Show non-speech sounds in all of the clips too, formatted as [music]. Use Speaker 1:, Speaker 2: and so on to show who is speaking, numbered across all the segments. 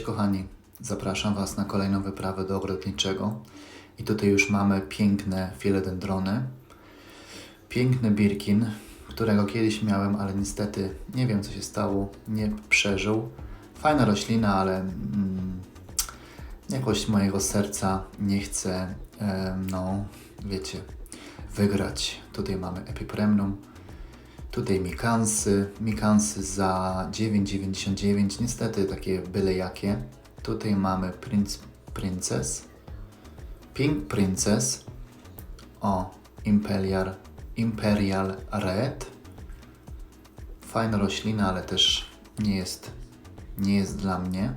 Speaker 1: Cześć kochani, zapraszam Was na kolejną wyprawę do ogrodniczego. I tutaj już mamy piękne filedendrony, piękny birkin, którego kiedyś miałem, ale niestety nie wiem co się stało, nie przeżył. Fajna roślina, ale mm, jakoś mojego serca nie chce, em, no wiecie, wygrać. Tutaj mamy epipremnum, Tutaj mikansy, mikansy za 9,99, niestety takie byle jakie. Tutaj mamy princ, princess, pink princess, o, imperial, imperial red. Fajna roślina, ale też nie jest, nie jest dla mnie.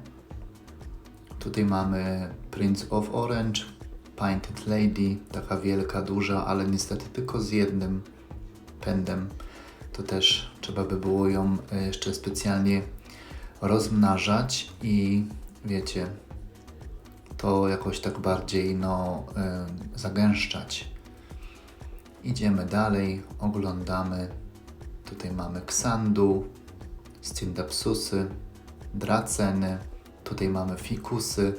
Speaker 1: Tutaj mamy Prince of Orange, Painted Lady, taka wielka, duża, ale niestety tylko z jednym pędem. To też trzeba by było ją e, jeszcze specjalnie rozmnażać i wiecie, to jakoś tak bardziej no, e, zagęszczać. Idziemy dalej, oglądamy. Tutaj mamy ksandu, scindapsusy, draceny. Tutaj mamy fikusy,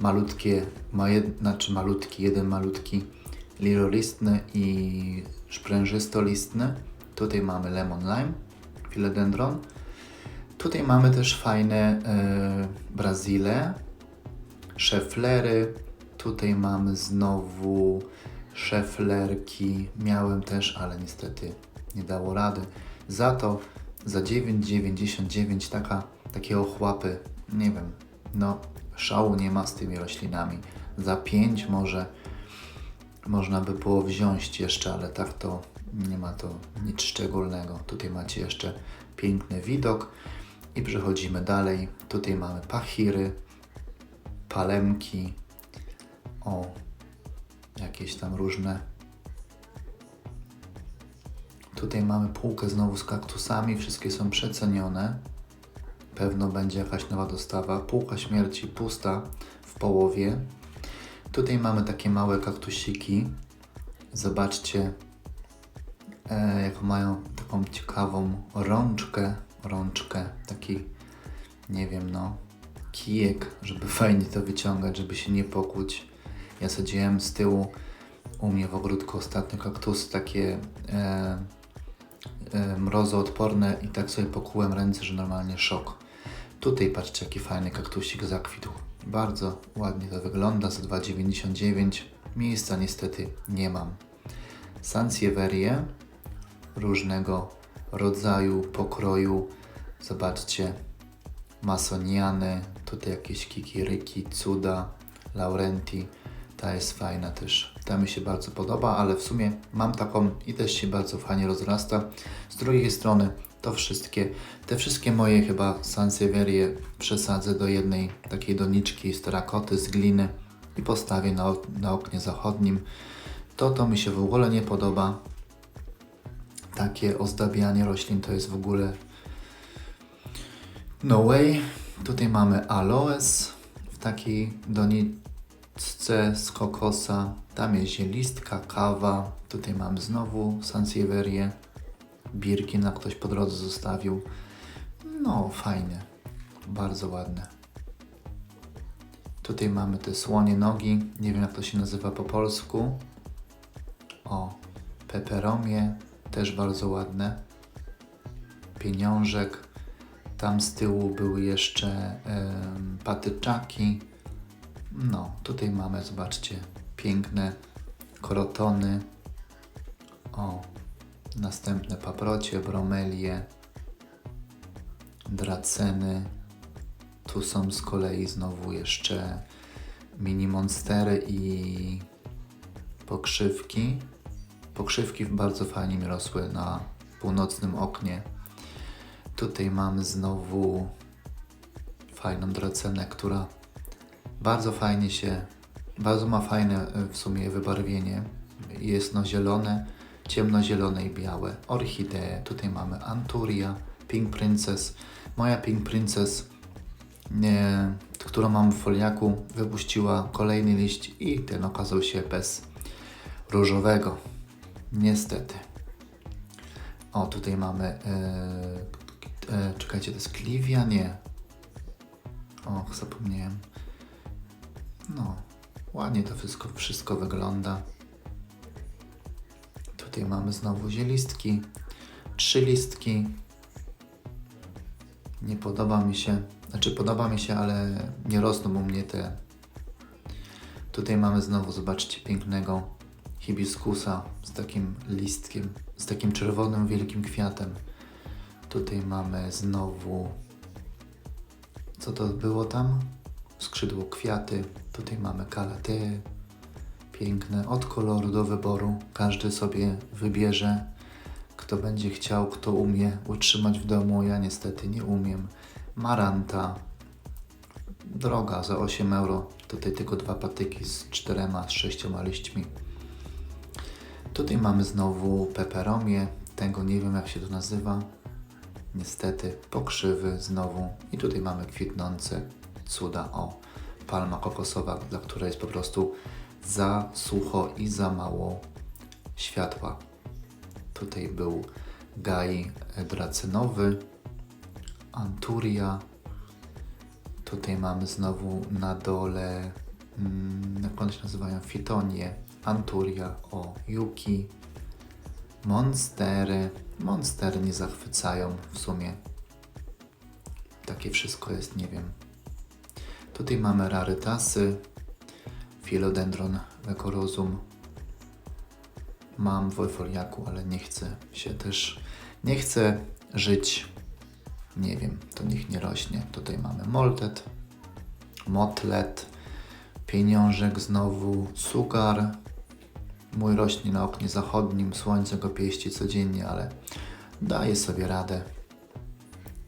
Speaker 1: malutkie, ma jed, znaczy malutki, jeden malutki lirolistny i szprężystolistny. Tutaj mamy lemon lime, philodendron. Tutaj mamy też fajne e, brazile, szeflery. Tutaj mamy znowu szeflerki. Miałem też, ale niestety nie dało rady. Za to za 9,99 taka, takie ochłapy, nie wiem, no szału nie ma z tymi roślinami. Za 5 może można by było wziąć jeszcze, ale tak to nie ma to nic szczególnego. Tutaj macie jeszcze piękny widok i przechodzimy dalej. Tutaj mamy pachiry, palemki, o, jakieś tam różne. Tutaj mamy półkę znowu z kaktusami, wszystkie są przecenione. Pewno będzie jakaś nowa dostawa. Półka śmierci pusta w połowie. Tutaj mamy takie małe kaktusiki. Zobaczcie, e, mają taką ciekawą rączkę, rączkę, taki, nie wiem, no, kijek, żeby [laughs] fajnie to wyciągać, żeby się nie pokłuć. Ja sadziłem z tyłu u mnie w ogródku ostatnio kaktusy takie e, e, mrozoodporne i tak sobie pokułem ręce, że normalnie szok. Tutaj patrzcie, jaki fajny kaktusik zakwitł. Bardzo ładnie to wygląda za 2,99. Miejsca niestety nie mam. Sansevierie różnego rodzaju, pokroju. Zobaczcie, masoniany, tutaj jakieś kikiryki, cuda, laurenti. Ta jest fajna też. Ta mi się bardzo podoba, ale w sumie mam taką i też się bardzo fajnie rozrasta. Z drugiej strony to wszystkie, te wszystkie moje chyba sansevierie przesadzę do jednej takiej doniczki z terakoty, z gliny i postawię na, na oknie zachodnim. To to mi się w ogóle nie podoba. Takie ozdabianie roślin to jest w ogóle no way. Tutaj mamy aloes w takiej doniczce z kokosa. Tam jest zielistka, kawa. Tutaj mam znowu sansieverię. Birki na ktoś po drodze zostawił. No, fajne. Bardzo ładne. Tutaj mamy te słonie nogi. Nie wiem jak to się nazywa po polsku. O, peperomie. Też bardzo ładne. Pieniążek. Tam z tyłu były jeszcze em, patyczaki. No, tutaj mamy, zobaczcie, piękne korotony. O, następne paprocie, bromelie, draceny. Tu są z kolei znowu jeszcze mini monstery i pokrzywki. Pokrzywki bardzo fajnie mi rosły na północnym oknie. Tutaj mamy znowu fajną dracenę, która bardzo fajnie się, bardzo ma fajne e, w sumie wybarwienie. Jest no zielone, ciemnozielone i białe. Orchidee, tutaj mamy Anturia, Pink Princess. Moja Pink Princess, e, którą mam w foliaku, wypuściła kolejny liść i ten okazał się bez różowego. Niestety. O, tutaj mamy. E, e, czekajcie, to jest kliwia? Nie. Och, zapomniałem. No, ładnie to wszystko, wszystko wygląda. Tutaj mamy znowu zielistki, trzy listki. Nie podoba mi się, znaczy podoba mi się, ale nie rosną u mnie te. Tutaj mamy znowu, zobaczcie, pięknego hibiskusa z takim listkiem, z takim czerwonym wielkim kwiatem. Tutaj mamy znowu, co to było tam? Skrzydło kwiaty. Tutaj mamy kalateę. Piękne, od koloru do wyboru. Każdy sobie wybierze, kto będzie chciał, kto umie utrzymać w domu. Ja niestety nie umiem. Maranta. Droga za 8 euro. Tutaj tylko dwa patyki z czterema, z sześcioma liśćmi. Tutaj mamy znowu peperomię. Tego nie wiem jak się to nazywa. Niestety pokrzywy znowu. I tutaj mamy kwitnące cuda. O, palma kokosowa, dla której jest po prostu za sucho i za mało światła. Tutaj był gaj dracynowy, anturia. Tutaj mamy znowu na dole, mm, jak one się nazywają, fitonie, anturia, o, yuki, monstery. Monstery nie zachwycają w sumie. Takie wszystko jest, nie wiem. Tutaj mamy rarytasy, philodendron wekorozum. Mam w euforiaku, ale nie chcę się też, nie chcę żyć, nie wiem, to niech nie rośnie. Tutaj mamy moltet, motlet, pieniążek znowu, sugar. Mój rośnie na oknie zachodnim, słońce go pieści codziennie, ale daje sobie radę.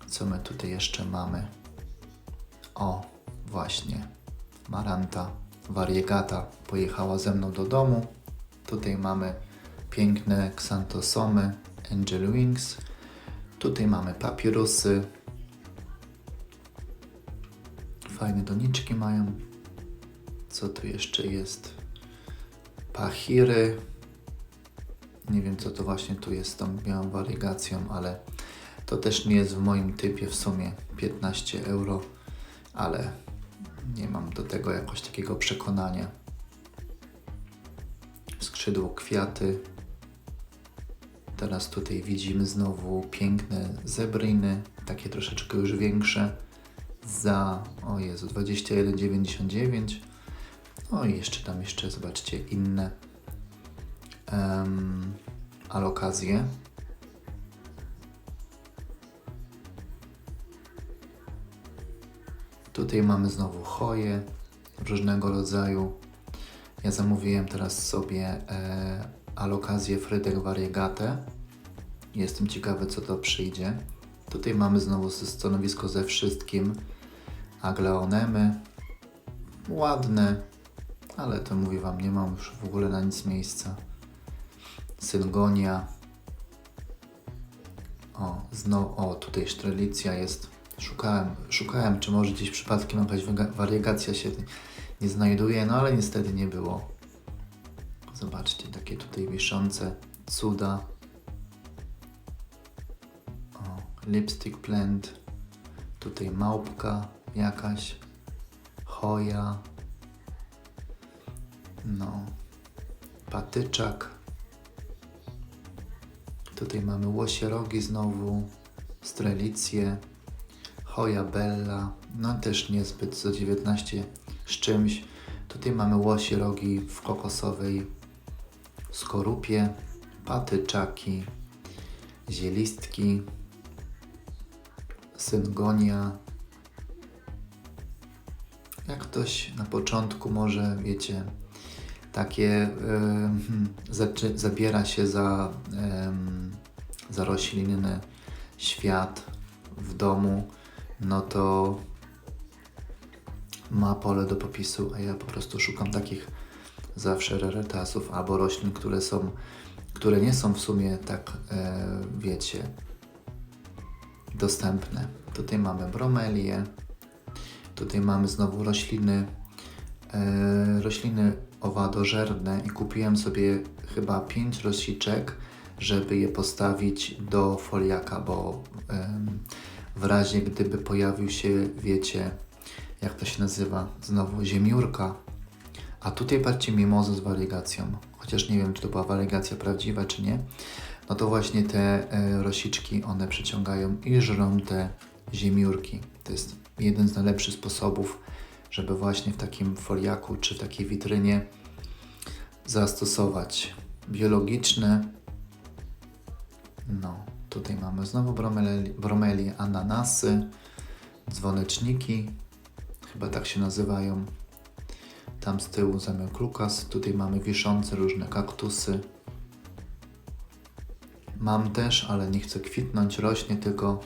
Speaker 1: Co my tutaj jeszcze mamy? O, właśnie. Maranta, variegata pojechała ze mną do domu. Tutaj mamy piękne ksantosomy, angel wings. Tutaj mamy papirusy. Fajne doniczki mają. Co tu jeszcze jest? Pachiry. Nie wiem, co to właśnie tu jest z tą białą wariegacją, ale to też nie jest w moim typie w sumie 15 euro, ale nie mam do tego jakoś takiego przekonania. Skrzydło kwiaty. Teraz tutaj widzimy znowu piękne zebriny, takie troszeczkę już większe. Za, o Jezu, 21,99. O i jeszcze tam jeszcze, zobaczcie, inne um, alokacje. Tutaj mamy znowu choje różnego rodzaju. Ja zamówiłem teraz sobie e, alokację Frydek Variegate. Jestem ciekawy, co to przyjdzie. Tutaj mamy znowu stanowisko ze wszystkim. Aglaonemy. Ładne, ale to mówię Wam, nie mam już w ogóle na nic miejsca. Syngonia. O, znowu, o, tutaj sztrelicja jest. Szukałem, szukałem, czy może gdzieś przypadkiem jakaś wariegacja się nie znajduje, no ale niestety nie było. Zobaczcie, takie tutaj wiszące cuda. O, lipstick plant. Tutaj małpka jakaś. Choja. No. Patyczak. Tutaj mamy łosierogi znowu. Strelicje. Hoja Bella, no też niezbyt za 19 z czymś. Tutaj mamy łosie rogi w kokosowej skorupie, patyczaki, zielistki, syngonia. Jak ktoś na początku może, wiecie, takie y, zaczy, zabiera się za, y, za roślinny świat w domu, no to ma pole do popisu, a ja po prostu szukam takich zawsze rarytasów albo roślin, które są, które nie są w sumie tak, e, wiecie, dostępne. Tutaj mamy bromelię, tutaj mamy znowu rośliny, e, rośliny owadożerne i kupiłem sobie chyba pięć rosiczek, żeby je postawić do foliaka, bo em, w razie gdyby pojawił się, wiecie, jak to się nazywa, znowu ziemiórka. A tutaj patrzcie, mimoza z wariegacją. Chociaż nie wiem, czy to była wariegacja prawdziwa, czy nie. No to właśnie te e, rosiczki, one przyciągają i żrą te ziemiórki. To jest jeden z najlepszych sposobów, żeby właśnie w takim foliaku czy w takiej witrynie zastosować biologiczne. No, tutaj mamy znowu bromeli, bromelię, ananasy, dzwoneczniki, chyba tak się nazywają. Tam z tyłu zamek Lukas, tutaj mamy wiszące różne kaktusy. Mam też, ale nie chcę kwitnąć, rośnie tylko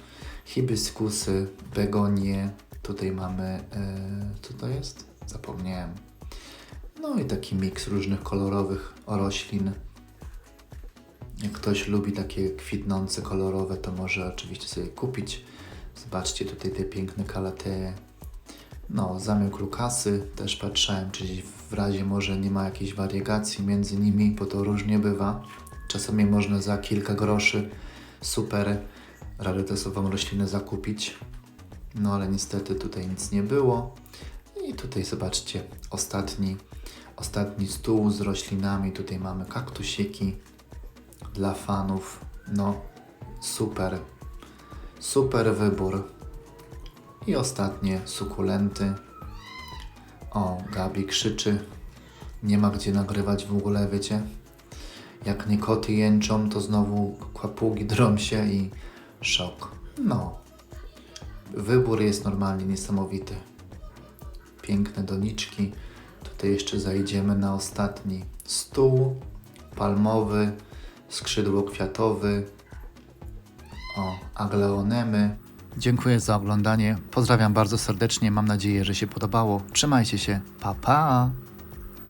Speaker 1: hibiskusy, begonie. Tutaj mamy, e, co to jest? Zapomniałem. No i taki miks różnych kolorowych roślin. Jak ktoś lubi takie kwitnące, kolorowe, to może oczywiście sobie kupić. Zobaczcie tutaj te piękne kalateje. No, zamek Lukasy też patrzałem, czyli w razie może nie ma jakiejś wariegacji między nimi, bo to różnie bywa. Czasami można za kilka groszy super rarytasową roślinę zakupić. No ale niestety tutaj nic nie było. I tutaj zobaczcie, ostatni, ostatni stół z roślinami. Tutaj mamy kaktusiki dla fanów. No, super, super wybór. I ostatnie sukulenty. O, Gabi krzyczy. Nie ma gdzie nagrywać w ogóle, wiecie? Jak nie koty jęczą, to znowu kłapugi drą się i szok. No. Wybór jest normalnie niesamowity. Piękne doniczki. Tutaj jeszcze zajdziemy na ostatni stół palmowy, skrzydło kwiatowy. O, agleonemy. Dziękuję za oglądanie. Pozdrawiam bardzo serdecznie. Mam nadzieję, że się podobało. Trzymajcie się. Pa pa!